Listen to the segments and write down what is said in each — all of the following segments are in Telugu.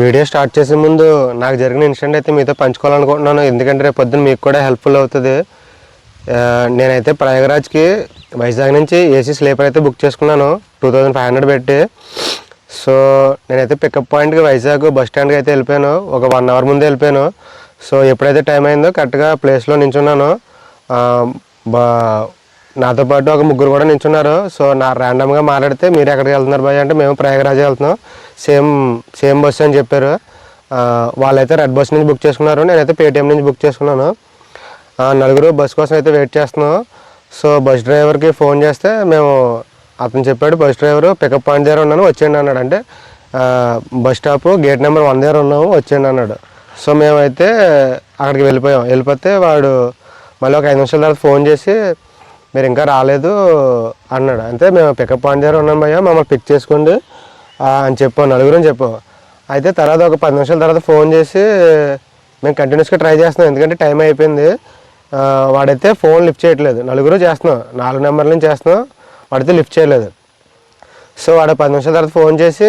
వీడియో స్టార్ట్ చేసే ముందు నాకు జరిగిన ఇన్సిడెంట్ అయితే మీతో పంచుకోవాలనుకుంటున్నాను. ఎందుకంటే రేపు పొద్దున్న మీకు కూడా హెల్ప్ఫుల్ అవుతుంది. నేనైతే ప్రయాగరాజ్కి వైజాగ్ నుంచి ఏసీ స్లీపర్ అయితే బుక్ చేసుకున్నాను టూ థౌజండ్ ఫైవ్ హండ్రెడ్ పెట్టి. సో నేనైతే పికప్ పాయింట్కి వైజాగ్ బస్ స్టాండ్కి అయితే వెళ్ళిపోయాను ఒక వన్ అవర్ ముందే వెళ్ళిపోయాను. సో ఎప్పుడైతే టైం అయిందో కరెక్ట్గా ప్లేస్లో నించున్నాను బా నాతో పాటు ఒక ముగ్గురు కూడా నించున్నారు. సో నా ర్యాండమ్గా మాట్లాడితే మీరు ఎక్కడికి వెళ్తున్నారు భయ అంటే మేము ప్రయాగరాజ్ వెళ్తున్నాం. సేమ్ సేమ్ బస్సు అని చెప్పారు. వాళ్ళైతే రెడ్ బస్ నుంచి బుక్ చేసుకున్నారు. నేనైతే పేటిఎం నుంచి బుక్ చేసుకున్నాను. నలుగురు బస్ కోసం అయితే వెయిట్ చేస్తున్నాం. సో బస్ డ్రైవర్కి ఫోన్ చేస్తే మేము అతను చెప్పాడు బస్ డ్రైవర్ పికప్ పాయింట్ దగ్గర ఉన్నాను వచ్చేయండి అన్నాడు. అంటే bus stop gate number one దగ్గర ఉన్నాము వచ్చేయండి అన్నాడు. సో మేమైతే అక్కడికి వెళ్ళిపోయాం. వెళ్ళిపోతే వాడు మళ్ళీ ఒక ఐదు నిమిషాల తర్వాత ఫోన్ చేసి మీరు ఇంకా రాలేదు అన్నాడు. అంతే మేము పికప్ పాయింట్ దగ్గర ఉన్నాం భయ్యా మమ్మల్ని పిక్ చేసుకోండి అని చెప్పాం నలుగురు అని చెప్పాం. అయితే తర్వాత ఒక పది నిమిషాల తర్వాత ఫోన్ చేసి మేము కంటిన్యూస్గా ట్రై చేస్తున్నాం. ఎందుకంటే టైం అయిపోయింది. వాడైతే ఫోన్ లిఫ్ట్ చేయట్లేదు. నలుగురు చేస్తున్నాం. నాలుగు నెంబర్ల నుంచి చేస్తున్నాం. వాడైతే లిఫ్ట్ చేయలేదు. సో వాడు పది నిమిషాల తర్వాత ఫోన్ చేసి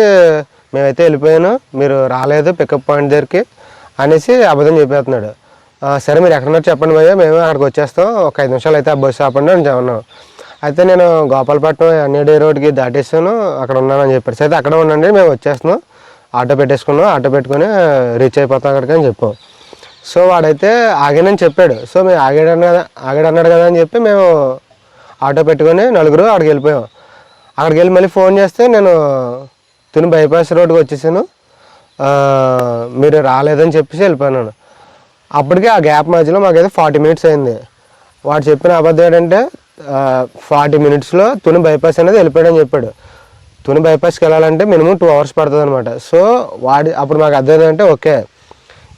మేమైతే వెళ్ళిపోయాను. మీరు రాలేదు పికప్ పాయింట్ దగ్గరికి అనేసి అబద్ధం చెప్పేస్తున్నాడు. సరే మీరు ఎక్కడ ఉన్నారు చెప్పండి భయ్య. మేము అక్కడికి వచ్చేస్తాం. ఒక ఐదు నిమిషాలు అయితే ఆ బస్సు ఆపండి అని చెప్పన్నాం అయితే నేను గోపాలపట్నం ఎన్ఏడి రోడ్కి దాటేసాను అక్కడ ఉన్నానని చెప్పారు అయితే అక్కడ ఉండండి. మేము వచ్చేస్తున్నాం. ఆటో పెట్టేసుకున్నాం. ఆటో పెట్టుకొని రీచ్ అయిపోతాం అక్కడికి అని చెప్పాం. సో వాడైతే ఆగానని చెప్పాడు. సో మేము ఆగాడు కదా ఆగాడు అన్నాడు కదా అని చెప్పి మేము ఆటో పెట్టుకొని నలుగురు అక్కడికి వెళ్ళిపోయాం. అక్కడికి వెళ్ళి మళ్ళీ ఫోన్ చేస్తే నేను తిని బైపాస్ రోడ్కి వచ్చేసాను. మీరు రాలేదని చెప్పేసి వెళ్ళిపోయాను అప్పటికే ఆ గ్యాప్ మధ్యలో మాకైతే ఫార్టీ మినిట్స్ అయింది. వాడు చెప్పిన అబద్ధం ఏంటంటే ఫార్టీ మినిట్స్లో తుని బైపాస్ అనేది వెళ్ళిపోయాడని చెప్పాడు. తుని బైపాస్కి వెళ్ళాలంటే మినిమం టూ అవర్స్ పడుతుంది అనమాట సో వాడి అప్పుడు మాకు అర్థమైందంటే ఓకే.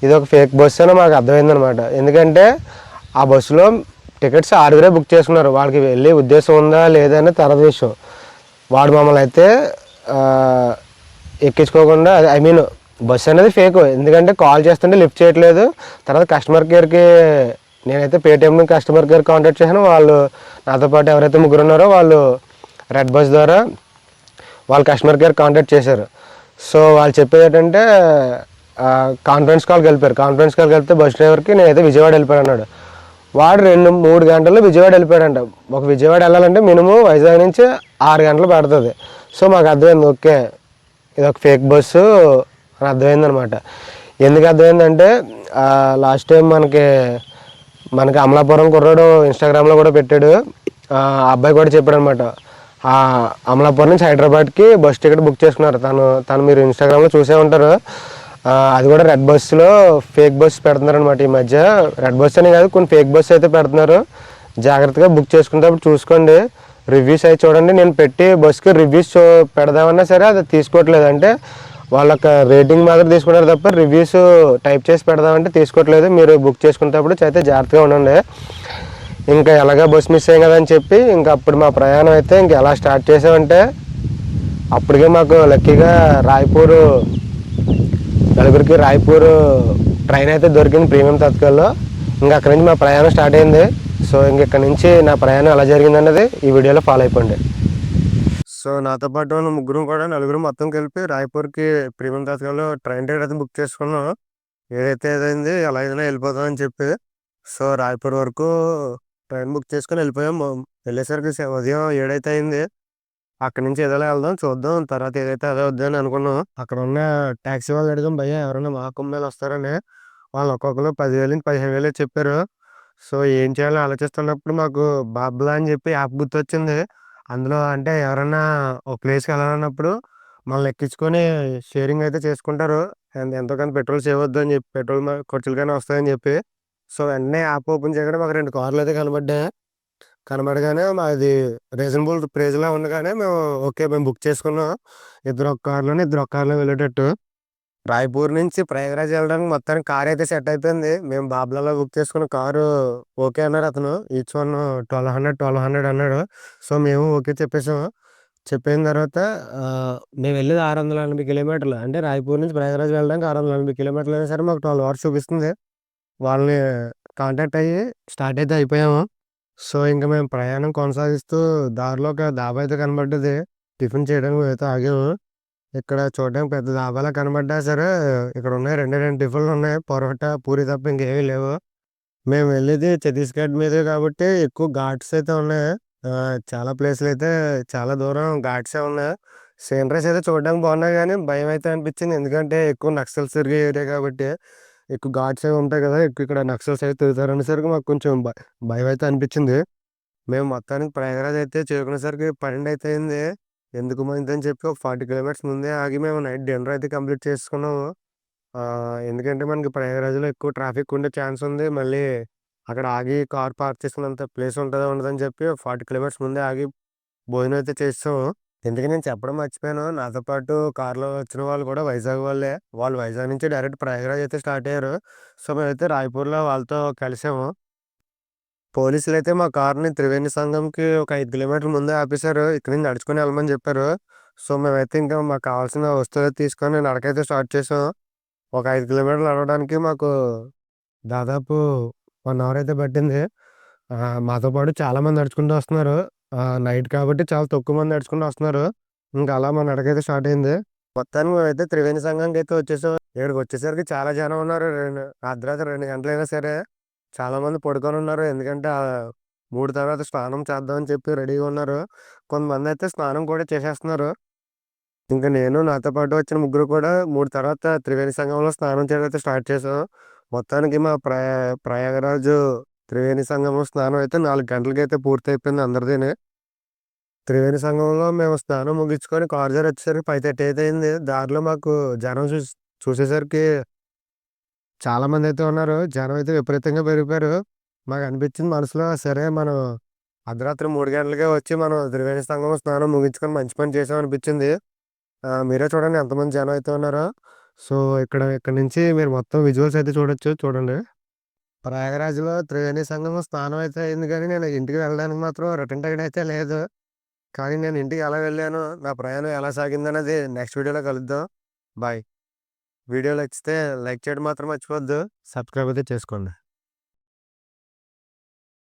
ఇది ఒక ఫేక్ బస్సు అని మాకు అర్థమైందనమాట ఎందుకంటే ఆ బస్సులో టికెట్స్ ఆరుగురే బుక్ చేసుకున్నారు. వాళ్ళకి వెళ్ళే ఉద్దేశం ఉందా లేదా అనేది తర్వాత విషయం. వాడు మమ్మల్ని అయితే ఎక్కించుకోకుండా ఐ మీన్ బస్సు అనేది ఫేక్ ఎందుకంటే కాల్ చేస్తుంటే లిఫ్ట్ చేయట్లేదు. తర్వాత కస్టమర్ కేర్కి నేనైతే పేటిఎం కస్టమర్ కేర్ కాంటాక్ట్ చేశాను. వాళ్ళు నాతో పాటు ఎవరైతే ముగ్గురు ఉన్నారో వాళ్ళు రెడ్ బస్ ద్వారా వాళ్ళు కస్టమర్ కేర్ కాంటాక్ట్ చేశారు. సో వాళ్ళు చెప్పేది ఏంటంటే కాన్ఫరెన్స్ కాల్ కలిపారు కాన్ఫరెన్స్ కాల్ కలిపితే బస్ డ్రైవర్కి నేనైతే విజయవాడ వెళ్ళిపోయాను అన్నాడు. వాడు రెండు మూడు గంటల్లో విజయవాడ వెళ్ళిపోయాడంట. ఒక విజయవాడ వెళ్ళాలంటే మినిమం వైజాగ్ నుంచి ఆరు గంటలు పడుతుంది. సో మాకు అర్థమైంది ఓకే. ఇది ఒక ఫేక్ బస్సు అని అర్థమైంది అనమాట ఎందుకు అర్థమైందంటే లాస్ట్ టైం మనకి మనకి అమలాపురం కుర్రాడు ఇన్స్టాగ్రామ్లో కూడా పెట్టాడు. ఆ అబ్బాయి కూడా చెప్పాడు అనమాట అమలాపురం నుంచి హైదరాబాద్కి బస్ టికెట్ బుక్ చేసుకున్నారు. తను తను మీరు ఇన్స్టాగ్రామ్లో చూసే ఉంటారు. అది కూడా రెడ్ బస్సులో ఫేక్ బస్ పెడుతున్నారనమాట ఈ మధ్య. రెడ్ బస్ అని కాదు కొన్ని ఫేక్ బస్ అయితే పెడుతున్నారు. జాగ్రత్తగా బుక్ చేసుకునేటప్పుడు చూసుకోండి. రివ్యూస్ అయితే చూడండి. నేను పెట్టి బస్కి రివ్యూస్ చూ పెడదామన్నా సరే అది తీసుకోవట్లేదు. అంటే వాళ్ళొక్క రేటింగ్ మాత్రం తీసుకున్నారు తప్ప రివ్యూస్ టైప్ చేసి పెడదామంటే తీసుకోవట్లేదు. మీరు బుక్ చేసుకునేటప్పుడు అయితే జాగ్రత్తగా ఉండండి. ఇంకా ఎలాగా బస్ మిస్ అయ్యాం కదా అని చెప్పి ఇంకా అప్పుడు మా ప్రయాణం అయితే ఇంకా ఎలా స్టార్ట్ చేసామంటే అప్పటికే మాకు లక్కీగా రాయపూర్ నలుగురికి రాయపూర్ ట్రైన్ అయితే దొరికింది ప్రీమియం తత్కాల్లో. ఇంకా అక్కడి నుంచి మా ప్రయాణం స్టార్ట్ అయింది. సో ఇంక ఇక్కడ నుంచి నా ప్రయాణం ఎలా జరిగింది అన్నది ఈ వీడియోలో ఫాలో అయిపోండి. సో నాతో పాటు ఉన్న ముగ్గురు కూడా నలుగురు మొత్తం కలిపి రాయపూర్కి ప్రీమియం తత్కాల్లో ట్రైన్ టికెట్ అయితే బుక్ చేసుకున్నాం. ఏదైతే ఏదైంది ఎలా అయినా వెళ్ళిపోతామని చెప్పి సో రాయపూర్ వరకు ట్రైన్ బుక్ చేసుకొని వెళ్ళిపోయాం. వెళ్ళేసరికి ఉదయం ఏడైతే అయింది. అక్కడి నుంచి ఏదైనా వెళ్దాం చూద్దాం. తర్వాత ఏదైతే అదే వద్దని అనుకున్నాం. అక్కడ ఉన్న ట్యాక్సీ వాళ్ళు అడిగాం భయ్య ఎవరైనా మా మీద వస్తారని వాళ్ళు ఒక్కొక్కరు పదివేలు పదిహేను వేలు చెప్పారు. సో ఏం చేయాలో ఆలోచిస్తున్నప్పుడు మాకు బాబ్లా అని చెప్పి యాప్ గుర్తొచ్చింది. అందులో అంటే ఎవరైనా ఒక ప్లేస్కి వెళ్ళాలన్నప్పుడు మనల్ని ఎక్కించుకొని షేరింగ్ అయితే చేసుకుంటారు. అండ్ ఎంతో కొంత పెట్రోల్ సేవ్ అవుద్దు అని చెప్పి పెట్రోల్ మ- కానీ వస్తాయని చెప్పి. సో వెంటనే యాప్ ఓపెన్ చేయగానే మాకు రెండు కార్లు అయితే కనబడ్డాయి. కనబడగానే మాది రీజనబుల్ ప్రైజ్లో ఉండగానే మేము ఓకే మేము బుక్ చేసుకున్నాం. ఇద్దరు ఒక కార్లోనే ఇద్దరు ఒక కార్లో వెళ్ళేటట్టు. రాయపూర్ నుంచి ప్రయాగరాజ్ వెళ్ళడానికి మొత్తానికి కార్ అయితే సెట్ అయిపోయింది. మేము బాబ్లాలో బుక్ చేసుకున్న కారు ఓకే అన్నారు అతను. Each one twelve hundred twelve hundred అన్నాడు. సో మేము ఓకే చెప్పేసాము. చెప్పిన తర్వాత మేము వెళ్ళేది ఆరు వందల ఎనభై కిలోమీటర్లు. అంటే రాయపూర్ నుంచి ప్రయాగరాజ్ వెళ్ళడానికి ఆరు వందల ఎనభై కిలోమీటర్లు అయినా సరే మాకు ట్వెల్వ్ అవర్స్ చూపిస్తుంది. వాళ్ళని కాంటాక్ట్ అయ్యి స్టార్ట్ అయితే అయిపోయాము. సో ఇంకా మేము ప్రయాణం కొనసాగిస్తూ దారిలో ఒక దాబా అయితే కనబడ్డది. టిఫిన్ చేయడానికి అయితే ఆగాము. ఇక్కడ చూడడానికి పెద్ద డాబాలా కనబడ్డా సరే. ఇక్కడ ఉన్నాయి రెండే రెండు టిఫిన్లు ఉన్నాయి. పరోటా పూరి తప్ప ఇంకేమీ లేవు. మేము వెళ్ళేది ఛత్తీస్గఢ్ మీదే కాబట్టి ఎక్కువ ఘాట్స్ అయితే ఉన్నాయి. చాలా ప్లేస్లు అయితే చాలా దూరం ఘాట్సే ఉన్నాయి. సీనరీస్ అయితే చూడడానికి బాగున్నాయి కానీ భయం అయితే అనిపించింది. ఎందుకంటే ఎక్కువ నక్సల్స్ తిరిగే ఏరియా కాబట్టి ఎక్కువ ఘాట్స్ అవి ఉంటాయి కదా ఎక్కువ ఇక్కడ నక్సల్స్ అయితే తిరుగుతారనేసరికి మాకు కొంచెం భయం అయితే అనిపించింది. మేము మొత్తానికి ప్రయాగరాజ్ అయితే చేరుకునేసరికి పన్నెండు అయితే అయింది. ఎందుకు మంచిదని చెప్పి ఒక ఫార్టీ కిలోమీటర్స్ ముందే ఆగి మేము నైట్ డిన్నర్ అయితే కంప్లీట్ చేసుకున్నాము. ఎందుకంటే మనకి ప్రయాగరాజ్లో ఎక్కువ ట్రాఫిక్ ఉండే ఛాన్స్ ఉంది. మళ్ళీ అక్కడ ఆగి కార్ పార్క్ చేసుకున్నంత ప్లేస్ ఉంటుందో ఉండదని చెప్పి ఫార్టీ కిలోమీటర్స్ ముందే ఆగి భోజనం అయితే చేస్తాము. ఎందుకంటే నేను చెప్పడం మర్చిపోయాను. నాతో పాటు కార్లో వచ్చిన వాళ్ళు కూడా వైజాగ్ వాళ్ళే. వాళ్ళు వైజాగ్ నుంచి డైరెక్ట్ ప్రయాగరాజ్ అయితే స్టార్ట్ అయ్యారు. సో మేమైతే రాయపూర్లో వాళ్ళతో కలిసాము. పోలీసులు అయితే మా కార్ని త్రివేణి సంఘంకి ఒక ఐదు కిలోమీటర్ల ముందే ఆపేశారు. ఇక్కడ నుంచి నడుచుకొని వెళ్ళమని చెప్పారు. సో మేమైతే ఇంకా మాకు కావాల్సిన వస్తువులు తీసుకొని నడకైతే స్టార్ట్ చేసాం. ఒక ఐదు కిలోమీటర్లు నడవడానికి మాకు దాదాపు వన్ అవర్ అయితే పట్టింది. ఆ, మాతో పాటు చాలామంది నడుచుకుంటూ వస్తున్నారు. నైట్ కాబట్టి చాలా తక్కువ మంది నడుచుకుంటూ వస్తున్నారు. ఇంకా అలా మా నడకైతే స్టార్ట్ అయింది. మొత్తానికి మేమైతే త్రివేణి సంఘంకి అయితే వచ్చేసాం. ఇక్కడికి వచ్చేసరికి చాలా జనం ఉన్నారు. రెండు అర్ధరాత్రి రెండు గంటలైనా సరే. చాలామంది పడుకొని ఉన్నారు. ఎందుకంటే మూడు తర్వాత స్నానం చేద్దామని చెప్పి రెడీగా ఉన్నారు. కొంతమంది అయితే స్నానం కూడా చేసేస్తున్నారు. ఇంకా నేను నాతో పాటు వచ్చిన ముగ్గురు కూడా మూడు తర్వాత త్రివేణి సంఘంలో స్నానం చేయడం స్టార్ట్ చేసాం మొత్తానికి మా ప్రయా ప్రయాగరాజు త్రివేణి సంఘంలో స్నానం అయితే నాలుగు గంటలకి అయితే పూర్తి అయిపోయింది అందరిదీని. త్రివేణి సంఘంలో మేము స్నానం ముగించుకొని కారు జారి వచ్చేసరికి ఫైవ్ థర్టీ అయితే అయింది. దారిలో మాకు జనం చూసి చూసేసరికి చాలామంది అయితే ఉన్నారు. జనం అయితే విపరీతంగా పెరిగిపోయారు. మాకు అనిపించింది మనసులో సరే మనం అర్ధరాత్రి మూడు గంటలకే వచ్చి మనం త్రివేణి సంఘం స్నానం ముగించుకొని మంచి పని చేసాం అనిపించింది మీరే చూడండి ఎంతమంది జనం అయితే ఉన్నారో. సో ఇక్కడ ఇక్కడ నుంచి మీరు మొత్తం విజువల్స్ అయితే చూడొచ్చు చూడండి. ప్రయాగరాజ్లో త్రివేణి సంఘం స్నానం అయితే అయింది కానీ నేను ఇంటికి వెళ్ళడానికి మాత్రం రిటర్న్ టికెట్ అయితే లేదు. కానీ నేను ఇంటికి ఎలా వెళ్ళాను నా ప్రయాణం ఎలా సాగిందనేది నెక్స్ట్ వీడియోలో కలుద్దాం. బాయ్. వీడియో నచ్చితే లైక్ చేయడం మాత్రం మర్చిపోద్దు సబ్స్క్రైబ్ అయితే చేసుకోండి.